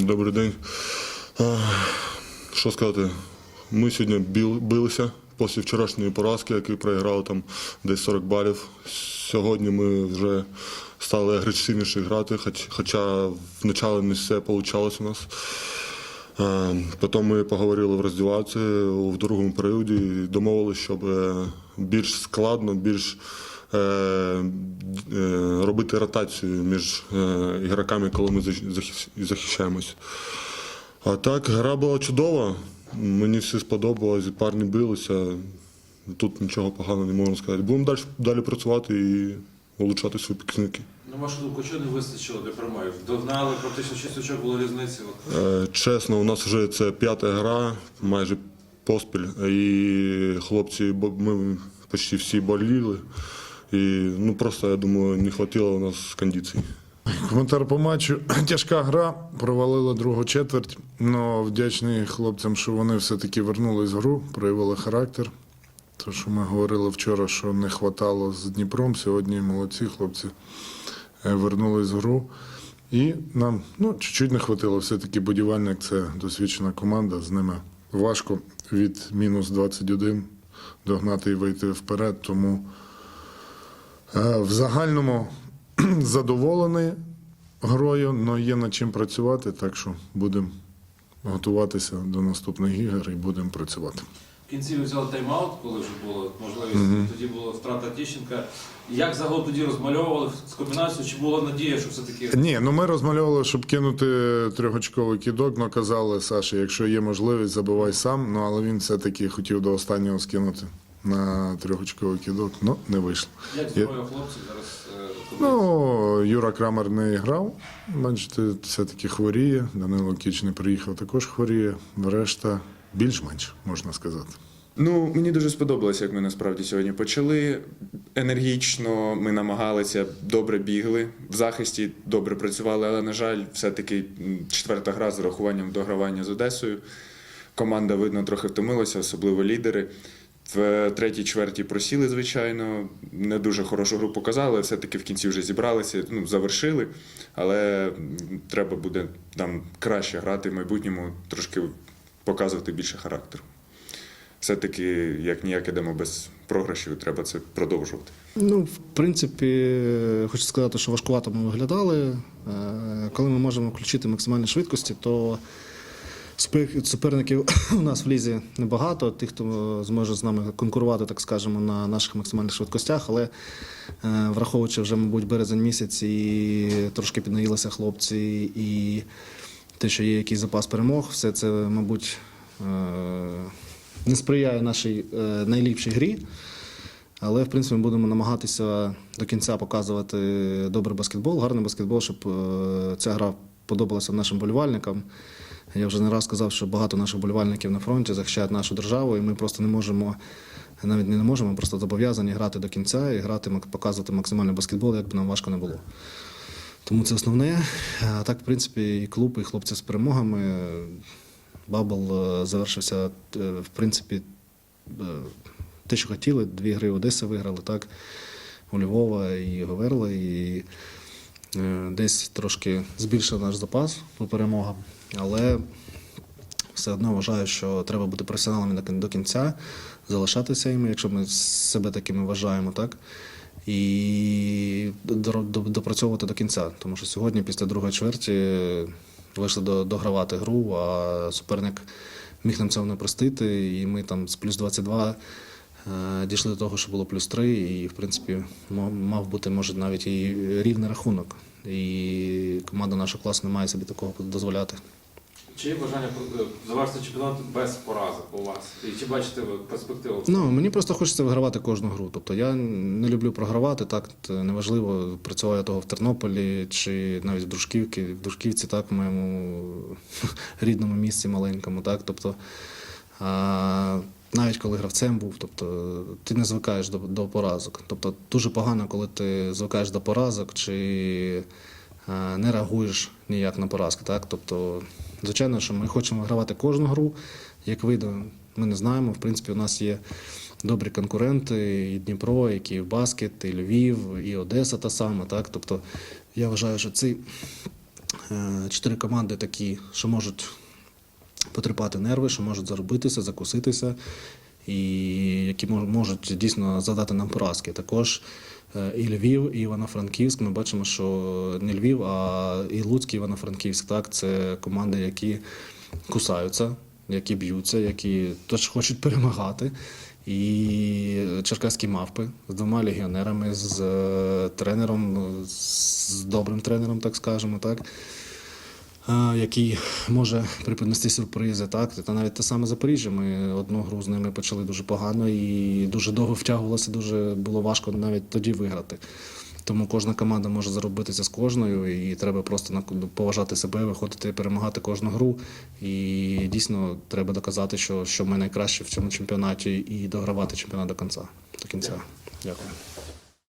Добрий день. Що сказати? Ми сьогодні билися після вчорашньої поразки, які проіграли там десь 40 балів. Сьогодні ми вже стали агресивніше грати, хоч, хоча вначале не все вийшло у нас. Потім ми поговорили в роздівці в другому періоді і домовилися, щоб е, більш складно, більш робити ротацію між е, ігроками, коли ми захищаємось. А так, гра була чудова. Мені все сподобалось, парні билися. Тут нічого поганого не можна сказати. Будемо далі, далі працювати і улучшати свої показники. На вашу думку, чого не вистачило для перемоги? Догнали, практично 6 очок було різниці. От. Е, Чесно, у нас вже це п'ята гра, майже поспіль. І хлопці, ми почти всі боліли. І ну просто я думаю, не вистачило у нас кондицій. Коментар по матчу. Тяжка гра, провалила другу четверть. але вдячний хлопцям, що вони все-таки вернулись в гру, проявили характер. То, що ми говорили вчора, що не хватало з Дніпром, сьогодні молодці хлопці е, вернулись в гру. І нам ну, чуть-чуть не хватило. Все-таки будівельник це досвідчена команда, з ними важко від мінус 21 догнати і вийти вперед. Тому В загальному задоволений грою, але є над чим працювати, так що будемо готуватися до наступних ігор і будемо працювати. В кінці ви взяли тайм-аут, коли вже було можливість. Тоді була втрата Тіщенка. Як загалом тоді розмальовували з комбінацією? Чи була надія, що все-таки Ні, ну ми розмальовували, щоб кинути трьохочковий кидок, але казали Саші, якщо є можливість, забивай сам. Ну але він все-таки хотів до останнього скинути на трьохочковий кидок, ну не вийшло. як зброя хлопців зараз? е. Ну, Юра Крамер не грав. Бачите, все-таки хворіє. Данило Кіч не приїхав, також хворіє. Решта більш-менш, можна сказати. Ну, мені дуже сподобалося, як ми насправді сьогодні почали. Енергічно ми намагалися, добре бігли, в захисті добре працювали, але, на жаль, все-таки четверта гра з урахуванням догравання з Одесою. Команда, видно, трохи втомилася, особливо лідери. В третій чверті просіли, звичайно, не дуже хорошу гру показали, все-таки в кінці вже зібралися, ну, завершили. Але треба буде нам краще грати в майбутньому, трошки показувати більше характеру все-таки як ніяк ідемо без програшів, треба це продовжувати. Ну, в принципі, хочу сказати, що важкувато ми виглядали. Е, Коли ми можемо включити максимальні швидкості, то суперників у нас в лізі небагато, тих, хто зможе з нами конкурувати, так скажемо, на наших максимальних швидкостях. Але е, враховуючи вже, мабуть, березень місяць і трошки піднаїлися хлопці, і те, що є якийсь запас перемог, все це, мабуть, е, не сприяє нашій е, найліпшій грі. Але в принципі ми будемо намагатися до кінця показувати добрий баскетбол, гарний баскетбол, щоб е, ця гра подобалася нашим болівальникам. Я вже не раз сказав, що багато наших болівальників на фронті захищають нашу державу, і ми просто не можемо, навіть не можемо, ми просто зобов'язані грати до кінця і грати, показувати максимальний баскетбол, як би нам важко не було. Тому це основне. А так, в принципі, і клуб, і хлопці з перемогами. Бабл е, завершився, е, в принципі, е, те, що хотіли. Дві гри Одеси виграли, так. У Львова і Говерла, і десь трошки збільшив наш запас по перемогам. Але все одно вважаю, що треба бути професіоналами до кінця, залишатися їми, якщо ми себе такими вважаємо, так. І до- до- допрацьовувати до кінця. Тому що сьогодні, після другої чверті, вийшли до, догравати гру, а суперник міг нам цього не простити. І ми там з плюс 22 е, дійшли до того, що було плюс 3, і в принципі мав бути може навіть і рівний рахунок. І команда нашого класу не має собі такого дозволяти. Чи є бажання е, завершити чемпіонат без поразок у вас? І чи бачите ви перспективу? Ну мені просто хочеться вигравати кожну гру. Тобто я не люблю програвати. Так неважливо, працював я того в Тернополі чи навіть в Дружківці, в Дружківці, так, в моєму рідному місці маленькому. Так, тобто, а, навіть коли гравцем був, тобто ти не звикаєш до, до поразок. Тобто дуже погано, коли ти звикаєш до поразок чи а, не реагуєш ніяк на поразки. Так? Тобто, звичайно, що ми хочемо вигравати кожну гру. Як вийде, ми не знаємо. В принципі, у нас є добрі конкуренти, і Дніпро, і Київбаскет, і Львів, і Одеса та сама. Так? Тобто, я вважаю, що цей Е, Чотири команди такі, що можуть потріпати нерви, що можуть заробитися, закуситися, і які мож- можуть дійсно задати нам поразки. Також е, і Львів, і Івано-Франківськ. Ми бачимо, що не Львів, а і Луцьк, і Івано-Франківськ. Так, це команди, які кусаються, які б'ються, які теж хочуть перемагати. І черкаські мавпи з двома легіонерами, з е, тренером, з добрим тренером, так скажемо, так який може припинести сюрпризи. Так? Та навіть те саме Запоріжжя. Ми одну гру з ними почали дуже погано і дуже довго втягувалося, дуже було важко навіть тоді виграти. Тому кожна команда може заробитися з кожною, і треба просто поважати себе, виходити і перемагати кожну гру. І дійсно треба доказати, що, що ми найкращі в цьому чемпіонаті, і догравати чемпіонат до кінця. До кінця. Дякую.